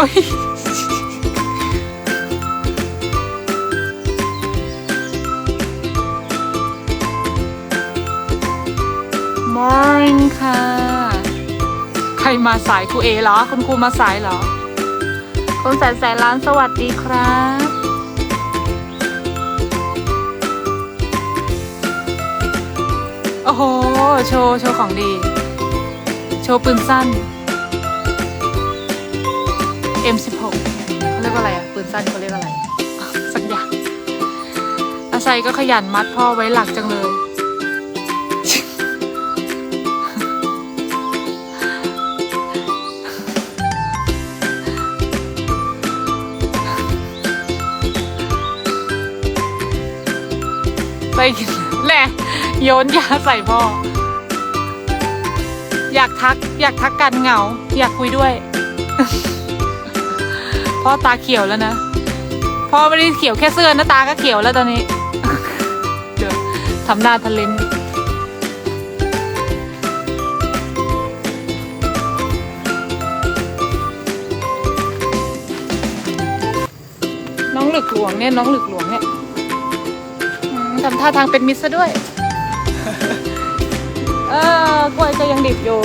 มอร์นค่ะ ใครมาสายครูเอเหรอ คุณครูมาสายเหรอ คุณแสนแสนล้านสวัสดีครับโอ้โห โชว์ โชว์ของดี โชว์ปืนสั้น M16 เขาเรียกว่าอะไรอะปืนสั้นเขาเรียกอะไรอะสักอย่างอาชัยก็ขยันมัดพ่อไว้หลักจังเลยใส่แหละโยนยาใส่พ่อ อยากทัก อยากทักกันเหงา อยากคุยด้วย พ่อตาเขียวแล้วนะพ่อไม่ได้เขียวแค่เสื้อนะตาก็เขียวแล้วตอนนี้เดี๋ยวทำหน้าทะเลนน้องหลึกหลวงเนี่ยน้องหลึกหลวงเนี่ยทำท่าทางเป็นมิตรซะด้วย เออกล้วยก็ยังดิบอยู่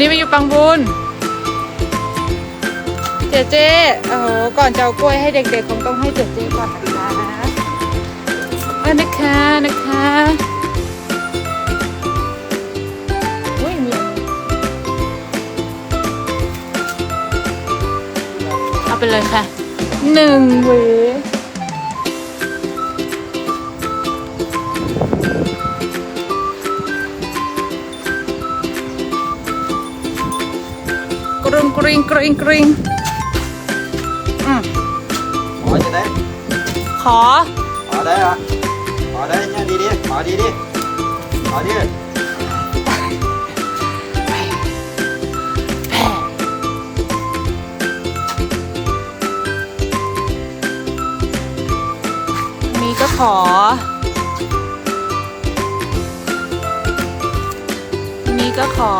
นนี้ไปอยู่ปังบุญเจเจเออก่อนจะเอากล้วยให้เด็กๆคงต้องให้เจเจก่อนนะคะออนะคะนะคะอุ้ยมีเอาไปเลยค่ะหนึ่งหวี รุงกริงกริงกริงอืม Hỏi cho đấy ขอ Ở đây à Ở đây nha đi đi Ở đi đi Ở đi แผ่มีก็ขอนี่ก็ขอ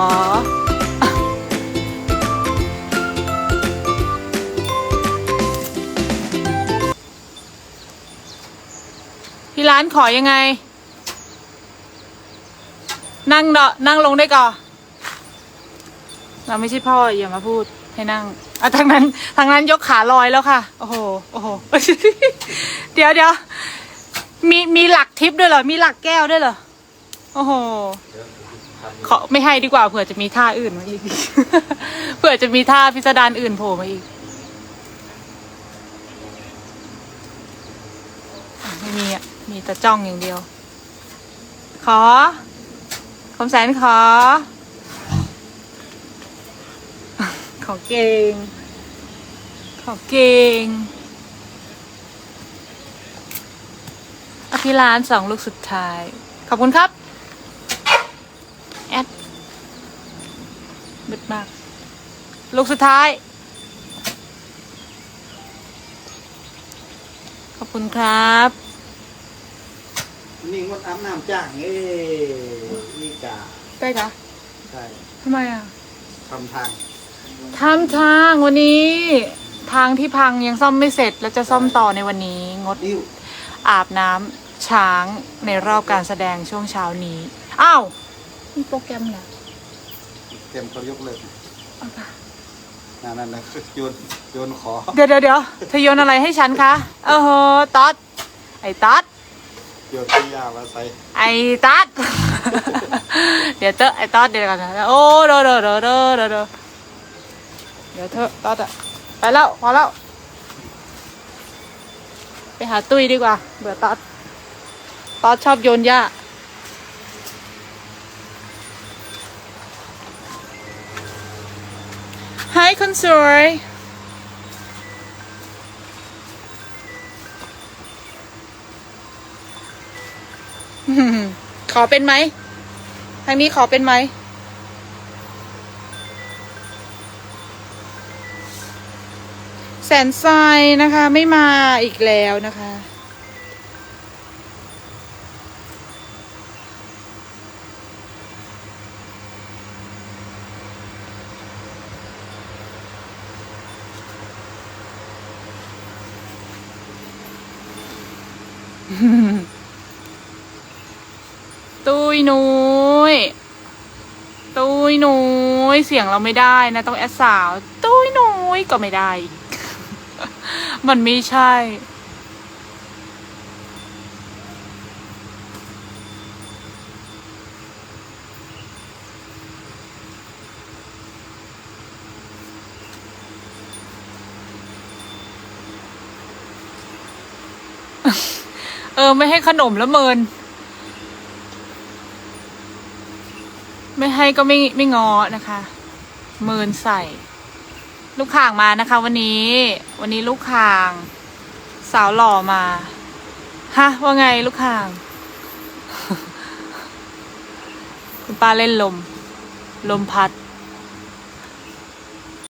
ที่ร้านขอยังไง นั่งเดาะนั่งลงได้ก่อนเราไม่ใช่พ่ออย่ามาพูดให้นั่งอะทางนั้นทางนั้นยกขาลอยแล้วค่ะ โอ้โหโอ้โหเดี๋ยวเดี๋ยวมีมีหลักทิปด้วยเหรอ มีหลักแก้วด้วยเหรอ โอ้โหขอไม่ให้ดีกว่าเผื่อจะมีท่าอื่นมาอีก เผื่อจะมีท่าพิสดารอื่นโผล่มาอีกไม่มี มีแต่จ้องอย่างเดียว ขอคมแสนขอ ขอเก่งขอเก่งอภิร้านสองลูกสุดท้าย ขอบคุณครับ แอดบึดมาก ลูกสุดท้าย ขอบคุณครับ Mình muốn ấm nam chẳng ê Đi cả ได้ค่ะ Đây ทำไมอะ Thầm thằng ทำทางวันนี้ ทางที่พังยังซ่อมไม่เสร็จ แล้วจะซ่อมต่อในวันนี้งด Điêu อาบน้ำช้างในรอบการแสดงช่วงเช้านี้อ้าวมีโปรแกรมเหรอ Kèm có dốc lên เอาค่ะ Nè nè nè Dồn Dồn khó เดี๋ยวเดี๋ยวเดี๋ยวเธอโยนอะไรให้ฉันคะเออเฮอตัดไอ้ตัด Dồn cái da vào xây ไอ้ตัด เดี๋ยวเตอะไอ้ตัดเดี๋ยวกันนะโอ้เดี๋ยวเดี๋ยวเดี๋ยวเดี๋ยวเดี๋ยวเดี๋ยวเดี๋ยวเธอะตัดอะไปแล้วพอแล้ว ไปหาตุ้ยดีกว่า เบื่อตัดตัดชอบโยนหญ้า Hi คนสวย ขอเป็นไหม ทางนี้ขอเป็นไหม แสนทรายนะคะ ไม่มาอีกแล้วนะคะ อื ยนุ้ยตุ้ยนุ้ยเสียงเราไม่ได้นะต้องแอดสาว ตุ้ยนุ้ยก็ไม่ได้ มันไม่ใช่ เออ ไม่ให้ขนมแล้วเมิน ไม่ให้ก็ไม่ไม่งอนะคะเมินใส่ ลูกข่างมานะคะ วันนี้ วันนี้ลูกข่าง สาวหล่อมาฮะว่าไงลูกข่าง คุณป้าเล่นลม ลมพัด